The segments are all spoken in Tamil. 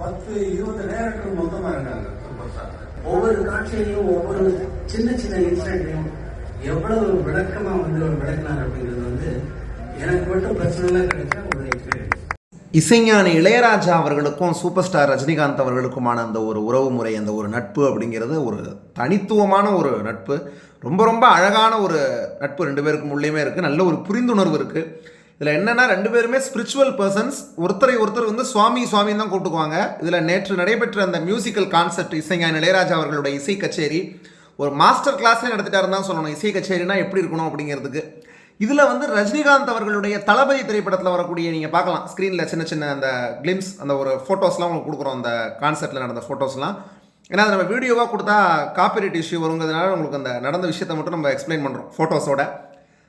பத்து இருபது டேரக்டர் மொத்தமா இருக்காங்க ஒவ்வொரு காட்சியிலையும் ஒவ்வொரு சின்ன சின்ன இன்சிடென்ட்லையும் எவ்வளவு விளக்கமா வந்து அவர் விளக்கினார் அப்படிங்கிறது வந்து எனக்கு மட்டும் பர்சனலாக கிடைச்ச ஒரு எக்ஸ்பீரியன்ஸ் இசைஞானி இளையராஜா அவர்களுக்கும் சூப்பர் ஸ்டார் ரஜினிகாந்த் அவர்களுக்குமான அந்த ஒரு உறவு முறை அந்த ஒரு நட்பு அப்படிங்கிறது ஒரு தனித்துவமான ஒரு நட்பு. ரொம்ப ரொம்ப அழகான ஒரு நட்பு ரெண்டு பேருக்கும் உள்ளேயுமே இருக்குது நல்ல ஒரு புரிந்துணர்வு இருக்குது இதில் என்னென்னா ரெண்டு பேருமே ஸ்பிரிச்சுவல் பர்சன்ஸ் ஒருத்தரை ஒருத்தர் வந்து சுவாமி சுவாமின்னு தான் கூப்பிட்டுக்குவாங்க. இதில் நேற்று நடைபெற்ற அந்த மியூசிக்கல் கான்செப்ட் இசைஞான இளையராஜா அவர்களுடைய இசை கச்சேரி ஒரு மாஸ்டர் கிளாஸே நடத்திட்டாருன்னு தான் சொல்லணும். இசை கச்சேரினா எப்படி இருக்கணும் அப்படிங்கிறதுக்கு. இதில் வந்து ரஜினிகாந்த் அவர்களுடைய தளபதி திரைப்படத்தில் வரக்கூடிய நீங்கள் பார்க்கலாம். ஸ்க்ரீனில் சின்ன சின்ன அந்த கிளிம்ஸ் அந்த ஒரு ஃபோட்டோஸ்லாம் உங்களுக்கு கொடுக்குறோம். அந்த கான்செர்ட்டில் நடந்த ஃபோட்டோஸ்லாம் ஏன்னா அது நம்ம வீடியோவாக கொடுத்தா காப்பிரைட் இஷ்யூ வருங்கிறதுனால உங்களுக்கு அந்த நடந்த விஷயத்தை மட்டும் நம்ம எக்ஸ்பிளைன் பண்ணுறோம் ஃபோட்டோஸோட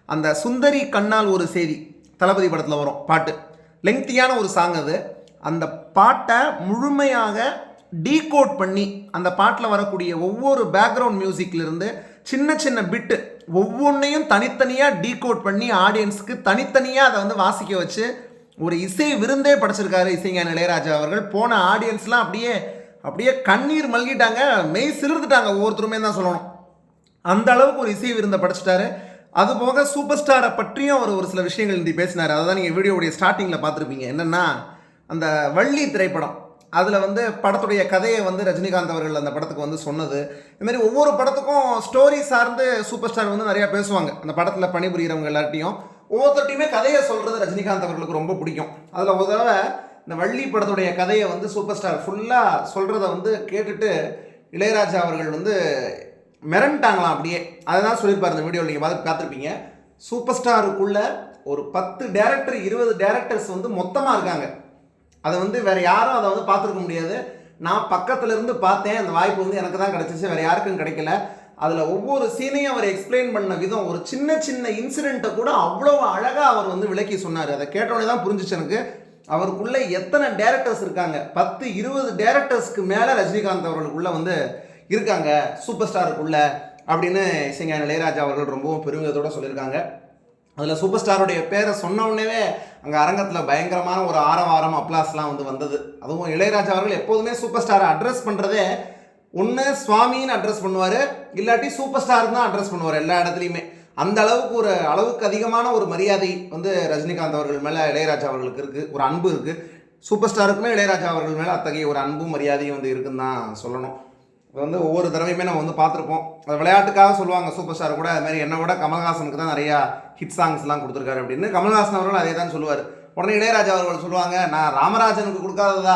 அந்த சுந்தரி கண்ணால் ஒரு செய்தி. தளபதி படத்தில் வரும் பாட்டு. லெங்க்த்தியான ஒரு சாங் அது. அந்த பாட்டை முழுமையாக டீகோட் பண்ணி அந்த பாட்டில் வரக்கூடிய ஒவ்வொரு பேக்ரவுண்ட் மியூசிக்லேருந்து சின்ன சின்ன பிட்டு ஒவ்வொன்றையும் தனித்தனியாக டீகோட் பண்ணி ஆடியன்ஸுக்கு தனித்தனியாக அதை வந்து வாசிக்க வச்சு ஒரு இசை விருந்தே படைச்சிருக்காரு இசைஞான இளையராஜா அவர்கள். போன ஆடியன்ஸ்லாம் அப்படியே அப்படியே கண்ணீர் மல்கிட்டாங்க மெய் சிலிர்ந்துட்டாங்க ஒவ்வொருத்தருமே தான் சொல்லணும். அந்த அளவுக்கு ஒரு இசை விருந்தை படைச்சிட்டாரு. அது போக சூப்பர் ஸ்டாரை பற்றியும் அவர் ஒரு சில விஷயங்கள் இன்றைக்கி பேசினார். அதை தான் நீங்கள் வீடியோவுடைய ஸ்டார்டிங்கில் பார்த்துருப்பீங்க. என்னென்னா அந்த வள்ளி திரைப்படம். அதில் வந்து படத்துடைய கதையை வந்து ரஜினிகாந்த் அவர்கள் அந்த படத்துக்கு வந்து சொன்னது. இதுமாரி ஒவ்வொரு படத்துக்கும் ஸ்டோரி சார்ந்து சூப்பர் ஸ்டார் வந்து நிறையா பேசுவாங்க. அந்த படத்தில் பணிபுரிகிறவங்க எல்லார்ட்டையும். ஒவ்வொருத்தட்டையுமே கதையை சொல்கிறது ரஜினிகாந்த் அவர்களுக்கு ரொம்ப பிடிக்கும். அதில் ஒரு தடவை இந்த வள்ளி படத்துடைய கதையை வந்து சூப்பர் ஸ்டார் ஃபுல்லாக சொல்கிறத வந்து கேட்டுட்டு இளையராஜா அவர்கள் வந்து மிரண்டாங்களாம் அப்படியே. அதை தான் சொல்லியிருப்பார் இந்த வீடியோவில் நீங்கள் பார்த்து பார்த்துருப்பீங்க. சூப்பர் ஸ்டாருக்குள்ள ஒரு பத்து டேரக்டர் இருபது டேரக்டர்ஸ் வந்து மொத்தமாக இருக்காங்க. அதை வந்து வேறு யாரும் அதை வந்து பார்த்துருக்க முடியாது. நான் பக்கத்துலேருந்து பார்த்தேன். அந்த வாய்ப்பு வந்து எனக்கு தான் கிடச்சிச்சு. வேறு யாருக்கும் கிடைக்கல. அதில் ஒவ்வொரு சீனையும் அவர் எக்ஸ்பிளைன் பண்ண விதம் ஒரு சின்ன சின்ன இன்சிடெண்ட்டை கூட அவ்வளோ அழகாக அவர் வந்து விளக்கி சொன்னார். அதை கேட்டோடனே தான் புரிஞ்சிச்சு எனக்கு. அவருக்குள்ளே எத்தனை டேரக்டர்ஸ் இருக்காங்க? பத்து இருபது டேரக்டர்ஸ்க்கு மேலே ரஜினிகாந்த் அவர்களுக்குள்ளே வந்து இருக்காங்க சூப்பர் ஸ்டாருக்குள்ள அப்படின்னு இசைஞான இளையராஜா அவர்கள் ரொம்பவும் பெருமிதத்தோடு சொல்லியிருக்காங்க. அதில் சூப்பர் ஸ்டாருடைய பேரை சொன்ன உடனே அங்கே அரங்கத்தில் பயங்கரமான ஒரு ஆரவாரம் அப்ளாஸ்லாம் வந்து வந்தது. அதுவும் இளையராஜா அவர்கள் எப்போதுமே சூப்பர் ஸ்டாரை அட்ரஸ் பண்ணுறதே ஒன்று சுவாமின்னு அட்ரஸ் பண்ணுவார் இல்லாட்டி சூப்பர் ஸ்டார் தான் அட்ரஸ் பண்ணுவார் எல்லா இடத்துலையுமே. அந்த அளவுக்கு ஒரு அளவுக்கு அதிகமான ஒரு மரியாதை வந்து ரஜினிகாந்த் அவர்கள் மேலே இளையராஜா அவர்களுக்கு இருக்குது ஒரு அன்பு இருக்குது சூப்பர் ஸ்டாருக்குமே இளையராஜா அவர்கள் மேலே அத்தகைய ஒரு அன்பும் மரியாதையும் வந்து இருக்குன்னு தான் சொல்லணும். இப்போ வந்து ஒவ்வொரு தடவையுமே நம்ம வந்து பார்த்துருப்போம். அது விளையாட்டுக்காக சொல்லுவாங்க சூப்பர் ஸ்டார் கூட. அது மாதிரி என்ன விட கமல்ஹாசனுக்கு தான் நிறையா ஹிட் சாங்ஸ்லாம் கொடுத்துருக்காரு அப்படின்னு. கமல்ஹாசன் அவர்கள் அதே தான் சொல்லுவார். உடனே இளையராஜா அவர்கள் சொல்லுவாங்க நான் ராமராஜனுக்கு கொடுக்காததா?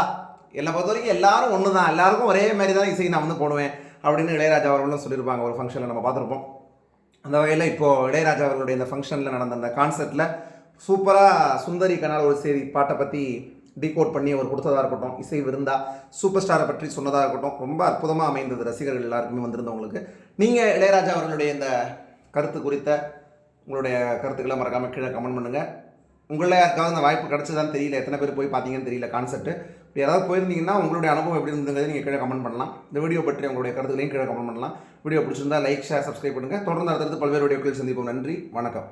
என்னை பொறுத்த வரைக்கும் எல்லாரும் ஒன்று தான் எல்லாருக்கும் ஒரே மாதிரி தான் இசை நான் வந்து போடுவேன். அப்படின்னு இளையராஜா அவர்களும் சொல்லியிருப்பாங்க. ஒரு ஃபங்க்ஷனில் நம்ம பார்த்துருப்போம். அந்த வகையில் இப்போது இளையராஜா அவர்களுடைய இந்த ஃபங்க்ஷனில் நடந்த அந்த கான்சர்ட்டில் சூப்பராக சுந்தரி கனால் ஒரு செய்தி பாட்டை பற்றி டிகோட் பண்ணி அவர் கொடுத்ததாக இருக்கட்டும் இசை விருந்தா சூப்பர் ஸ்டாரை பற்றி சொன்னதாக இருக்கட்டும் ரொம்ப அற்புதமாக அமைந்தது ரசிகர்கள் எல்லாருக்குமே வந்திருந்தவங்களுக்கு. நீங்கள் இளையராஜா அவர்களுடைய இந்த கருத்து குறித்த உங்களுடைய கருத்துக்களை மறக்காமல் கீழே கமெண்ட் பண்ணுங்கள் உங்களில் யாருக்காவது அந்த வாய்ப்பு கிடச்சதான்னு தெரியல எத்தனை பேர் போய் பார்த்தீங்கன்னு தெரியல கான்செப்ட் இப்போ யாராவது போயிருந்தீங்கன்னா உங்களுடைய அனுபவம் எப்படி இருந்ததுங்கிறது நீங்கள் கீழே கமெண்ட் பண்ணலாம். இந்த வீடியோ பற்றி உங்களுடைய கருத்துக்களையும் கீழே கமெண்ட் பண்ணலாம். வீடியோ பிடிச்சிருந்தா லைக் ஷேர் சப்ஸ்கிரைப் பண்ணுங்கள் தொடர்ந்து அடுத்தடுத்து பல்வேறு வீடியோக்களில் சந்திப்போம். நன்றி வணக்கம்.